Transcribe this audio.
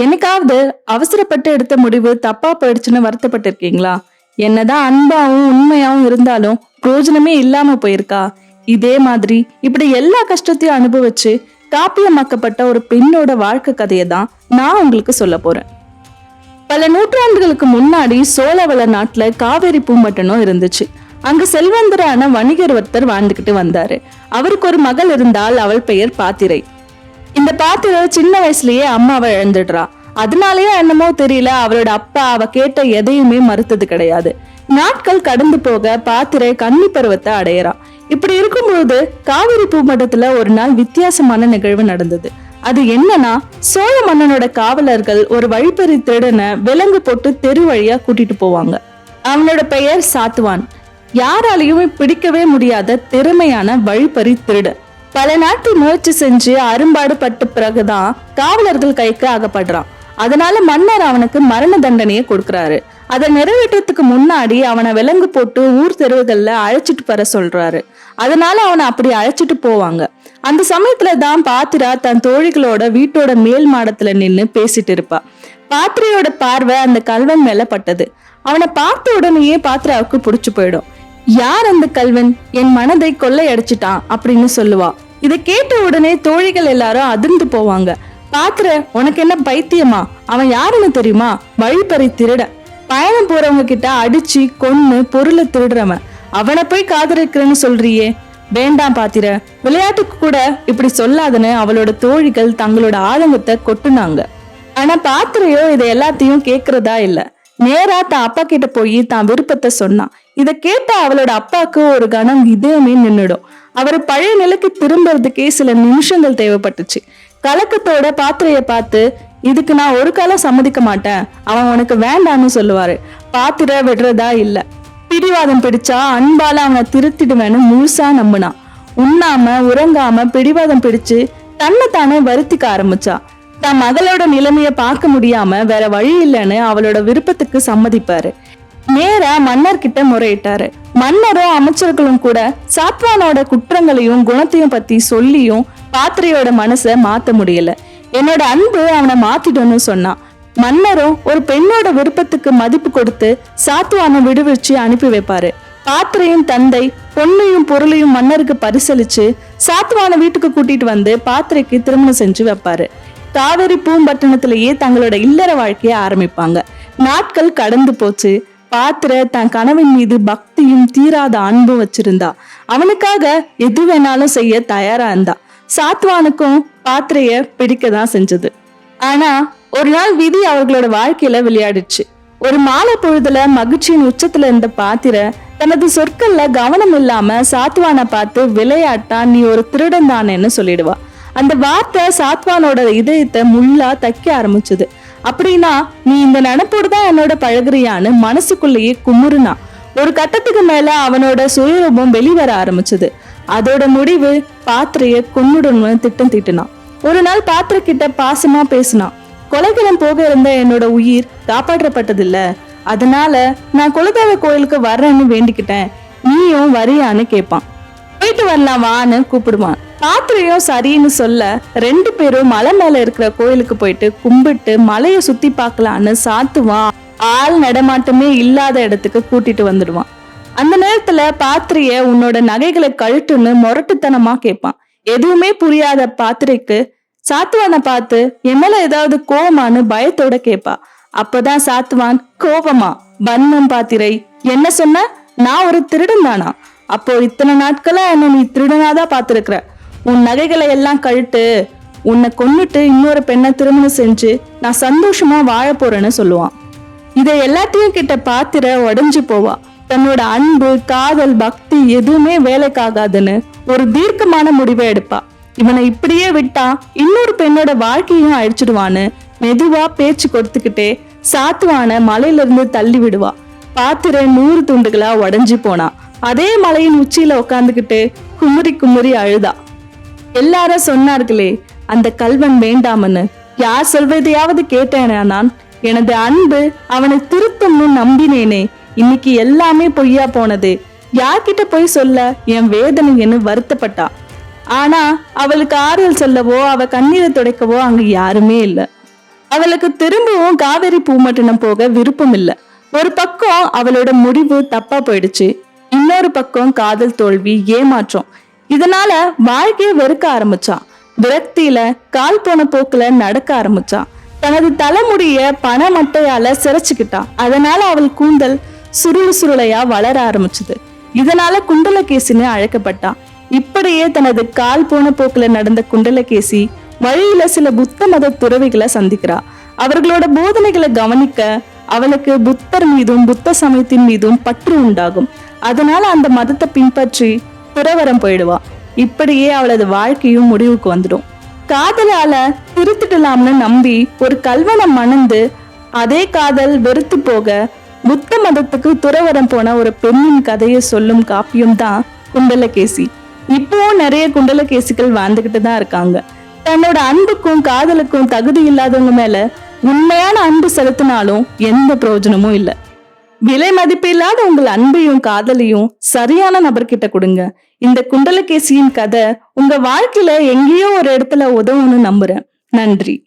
என்னைக்காவது அவசரப்பட்டு எடுத்த முடிவு தப்பா போயிடுச்சுன்னு வருத்தப்பட்டிருக்கீங்களா? என்னதான் அன்பாவும் உண்மையாவும் இருந்தாலும் பிரயோஜனமே இல்லாம போயிருக்கா? இதே மாதிரி இப்படி எல்லா கஷ்டத்தையும் அனுபவிச்சு காப்பியமாக்கப்பட்ட ஒரு பெண்ணோட வாழ்க்கை கதையை தான் நான் உங்களுக்கு சொல்ல போறேன். பல நூற்றாண்டுகளுக்கு முன்னாடி சோழவள நாட்டுல காவேரி பூம்பட்டணம் இருந்துச்சு. அங்க செல்வந்தரான வணிகர் ஒருத்தர் வாழ்ந்துகிட்டு வந்தாரு. அவருக்கு ஒரு மகள் இருந்தால் அவள் பெயர் பாத்திரை. இந்த பாத்திர சின்ன வயசுலயே அம்மாவை இழந்துடுறா. அதனாலயே என்னமோ தெரியல அவளோட அப்பா அவ கேட்ட எதையுமே மறுத்தது கிடையாது. நாட்கள் கடந்து போக பாத்திரை கன்னி பருவத்தை அடையறா. இப்படி இருக்கும்போது காவிரி பூமட்டத்துல ஒரு நாள் வித்தியாசமான நிகழ்வு நடந்தது. அது என்னன்னா சோழ மன்னனோட காவலர்கள் ஒரு வழிப்பறி திருடனை விலங்கு போட்டு தெரு வழியா கூட்டிட்டு போவாங்க. அவனோட பெயர் சாத்துவான் யாராலையுமே பிடிக்கவே முடியாத திறமையான வழிப்பறி திருடன். பல நாட்கள் முயற்சி செஞ்சு அரும்பாடு பட்ட பிறகுதான் காவலர்கள் கைக்கு அகப்படுறான் அதனால மன்னர் அவனுக்கு மரண தண்டனையை கொடுக்கறாரு. அதை நிறைவேற்றத்துக்கு முன்னாடி அவனை விலங்கு போட்டு ஊர் தெருவுகள்ல அழைச்சிட்டு வர சொல்றாரு. அதனால அவனை அப்படி அழைச்சிட்டு போவாங்க. அந்த சமயத்துல தான் பாத்திரா தன் தோழிகளோட வீட்டோட மேல் மாடத்துல நின்னு பேசிட்டு இருப்பா. பாத்திரையோட பார்வை அந்த கல்வன் மேல பட்டது. அவனை பார்த்த உடனேயே பாத்திராவுக்கு பிடிச்சு போயிடும். யார் அந்த கல்வன்? என் மனதை கொள்ளையடிச்சிட்டான் அப்படின்னு சொல்லுவா. இதை கேட்ட உடனே தோழிகள் எல்லாரும் அதிர்ந்து போவாங்க. பாத்திர உனக்கு என்ன பைத்தியமா? அவன் யாருன்னு தெரியுமா? வழிப்பறி திருட. பயணம் போறவங்க கிட்ட அடிச்சு கொன்னு பொருளை திருடுறவன். அவனை போய் காதலிக்கிறேன்னு சொல்றியே. வேண்டாம் பாத்திர விளையாட்டுக்கு கூட இப்படி சொல்லாதன்னு அவளோட தோழிகள் தங்களோட ஆதங்கத்தை கொட்டுனாங்க. ஆனா பாத்திரையோ இதை எல்லாத்தையும் கேக்குறதா இல்ல. நேரா தான் அப்பா கிட்ட போய் தான் விருப்பத்தை சொன்னான். இத கேட்ட அவளோட அப்பாவுக்கு ஒரு கணம் இதயமே நின்னுடும். அவர் பழைய நிலைக்கு திரும்புறதுக்கே சில நிமிஷங்கள் தேவைப்பட்டுச்சு. கலக்கத்தோட பாத்திரைய பார்த்து இதுக்கு நான் ஒரு காலம் சம்மதிக்க மாட்டேன். அவன் உனக்கு வேண்டான்னு சொல்லுவாரு. பாத்திர விடுறதா இல்ல. பிடிவாதம் பிடிச்சா அன்பால அவனை திருத்திடுவேன்னு முழுசா நம்பினான் உண்ணாம உறங்காம பிடிவாதம் பிடிச்சு தன்னை தானே வருத்திக்க ஆரம்பிச்சா. தன் மகளோட நிலைமைய பார்க்க முடியாம வேற வழி இல்லைன்னு அவளோட விருப்பத்துக்கு சம்மதிப்பாரு. நேரா மன்னர் கிட்ட முறையிட்டாரு. மன்னரும் அமைச்சர்களும் கூட சாத்வானோட குற்றங்களையும் குணத்தையும் பத்தி சொல்லியும் பாத்திரையோட மனசை மாத்த முடியல. என்னோட அன்பு அவனை மாத்திட்டோன்னு சொன்னான். மன்னரும் ஒரு பெண்ணோட விருப்பத்துக்கு மதிப்பு கொடுத்து சாத்துவானை விடுவிச்சு அனுப்பி வைப்பாரு. பாத்திரையும் தந்தை பொண்ணையும் பொருளையும் மன்னருக்கு பரிசளிச்சு சாத்துவான வீட்டுக்கு கூட்டிட்டு வந்து பாத்திரைக்கு திருமணம் செஞ்சு வைப்பாரு. காவேரி பூம்பட்டினத்திலேயே தங்களோட இல்லற வாழ்க்கையை ஆரம்பிப்பாங்க. நாட்கள் கடந்து போச்சு. பாத்திர தன் கணவன் மீது பக்தியும் தீராத அன்பும் வச்சிருந்தா. அவனுக்காக எது வேணாலும் செய்ய தயாரா இருந்தா. சாத்வானுக்கும் பாத்திரைய பிடிக்க தான் செஞ்சது. ஆனா ஒரு நாள் விதி அவர்களோட வாழ்க்கையில விளையாடிச்சு ஒரு மாலை பொழுதுல மகிழ்ச்சியின் உச்சத்துல இருந்த பாத்திர தனது சொற்கள்ல கவனம் இல்லாம சாத்வானை பார்த்து விளையாட்டா நீ ஒரு திருடன் தானேன்னு சொல்லிடுவா. அந்த வார்த்தை சாத்வானோட இதயத்தை முள்ளா தைக்க ஆரம்பிச்சது. அப்படின்னா நீ இந்த நினப்போடு தான் என்னோட பழகுறியான்னு மனசுக்குள்ளேயே குமுறுனா ஒரு கட்டத்துக்கு மேல அவனோட சுயரூபம் வெளிவர ஆரம்பிச்சது. அதோட முடிவு பாத்திரைய கொன்னுடணும்னு திட்டம் தீட்டினான். ஒரு நாள் பாத்திர கிட்ட பாசமா பேசினான். கொலைக்கிழம் போக இருந்த என்னோட உயிர் காப்பாற்றப்பட்டதில்ல. அதனால நான் குலதெய்வ கோயிலுக்கு வர்றேன்னு வேண்டிக்கிட்டேன். நீயும் வரியான்னு கேட்பான் போயிட்டு வரலாம் வான்னு கூப்பிடுவான். பாத்திரையும் சரின்னு சொல்ல ரெண்டு பேரும் மலை மேல இருக்கிற கோயிலுக்கு போயிட்டு கும்பிட்டு மலையை சுத்தி பார்க்கலான்னு சாத்துவான் ஆள் நடமாட்டமே இல்லாத இடத்துக்கு கூட்டிட்டு வந்துடுவான். அந்த நேரத்துல பாத்திரைய உன்னோட நகைகளை கழட்டுன்னு முரட்டுத்தனமா கேட்பான். எதுவுமே புரியாத பாத்திரைக்கு சாத்துவானை பார்த்து என் மேல ஏதாவது கோவமானு பயத்தோட கேட்பா. அப்பதான் சாத்துவான் கோபமா பன்னம் பாத்திரை என்ன சொன்ன? நான் ஒரு திருடன் தானா? அப்போ இத்தனை நாட்களா என்ன நீ திருடனாதான் பார்த்திருக்கிற? உன் நகைகளை எல்லாம் கழுட்டு உன்னை கொன்னுட்டு இன்னொரு பெண்ணை திருமணம் செஞ்சு நான் சந்தோஷமா வாழ போறேன்னு சொல்லுவான். இதை எல்லாத்தையும் கிட்ட பாத்திர உடஞ்சு போவா. தன்னோட அன்பு காதல் பக்தி எதுவுமே வேலைக்காகாதுன்னு ஒரு தீர்க்கமான முடிவை எடுப்பா. இவனை இப்படியே விட்டா இன்னொரு பெண்ணோட வாழ்க்கையும் அழிச்சிடுவான்னு மெதுவா பேச்சு கொடுத்துக்கிட்டே சாத்துவான மலையில இருந்து தள்ளி விடுவா. பாத்திர நூறு துண்டுகளா உடஞ்சு போனா. அதே மலையின் உச்சியில உட்காந்துக்கிட்டு குமுறி குமுறி அழுதா. எல்லாரும் சொன்னார்களே அந்த கல்வன் வேண்டாமன்னு. யார் சொல்வதையாவது கேட்டேனா நான்? எனது அன்பு அவனை திருத்தும்னு நம்பினேனே. இன்னைக்கு எல்லாமே பொய்யா போனது. யார்கிட்ட போய் சொல்ல என் வேதனைன்னு வருத்தப்பட்டா. ஆனா அவளுக்கு ஆறுதல் சொல்லவோ அவ கண்ணீரை துடைக்கவோ அங்க யாருமே இல்ல. அவளுக்கு திரும்பவும் காவேரி பூமட்டினம் போக விருப்பம் இல்ல. ஒரு பக்கம் அவளோட முடிவு தப்பா போயிடுச்சு. இன்னொரு பக்கம் காதல் தோல்வி ஏமாற்றம். இதனால வாழ்க்கைய வெறுக்க ஆரம்பிச்சான். விரக்தியில கால் போன போக்குல நடக்க ஆரம்பிச்சான். தனது தலைமுடிய பண மட்டையால சிரைச்சுக்கிட்டான். அதனால அவள் கூந்தல் சுருளு சுருளையா வளர ஆரம்பிச்சது. இதனால குண்டலகேசின்னு அழைக்கப்பட்டான். இப்படியே தனது கால் போன போக்குல நடந்த குண்டலகேசி வழியில சில புத்த மத துறவிகளை சந்திக்கிறா. அவர்களோட போதனைகளை கவனிக்க அவளுக்கு புத்தர் மீதும் புத்த சமயத்தின் மீதும் பற்று உண்டாகும். அதனால அந்த மதத்தை பின்பற்றி துறவரம் போயிடுவா. இப்படியே அவளது வாழ்க்கையும் முடிவுக்கு வந்துடும். காதலால திருத்திடலாம்னு நம்பி ஒரு கல்வனை மணந்து அதே காதல் வெறுத்து போக புத்த மதத்துக்கு துறவரம் போன ஒரு பெண்ணின் கதையை சொல்லும் காப்பியம் தான் குண்டலகேசி. இப்பவும் நிறைய குண்டலகேசிகள் வாழ்ந்துகிட்டு தான் இருக்காங்க. தன்னோட அன்புக்கும் காதலுக்கும் தகுதி இல்லாதவங்க மேல உண்மையான அன்பு செலுத்தினாலும் எந்த பிரயோஜனமும் இல்லை. விலை மதிப்பில்லாத உங்கள் அன்பையும் காதலையும் சரியான நபர்கிட்ட கொடுங்க. இந்த குண்டலகேசியின் கதை உங்க வாழ்க்கையில எங்கேயோ ஒரு இடத்துல உதவும்னு நம்புறேன். நன்றி.